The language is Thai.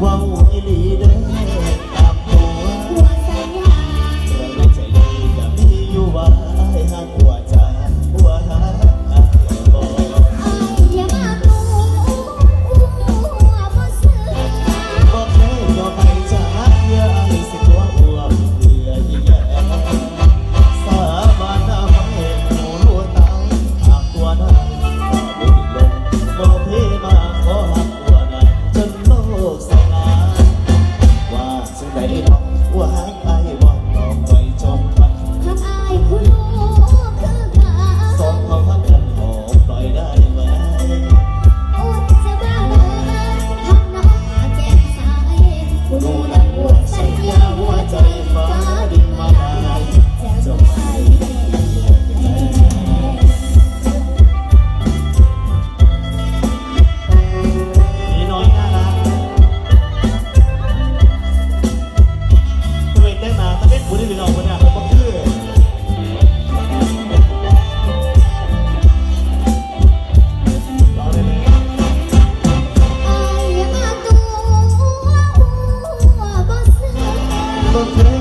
wow วันนี้พี่น้องวันนี้ผมก็คือก็เธอ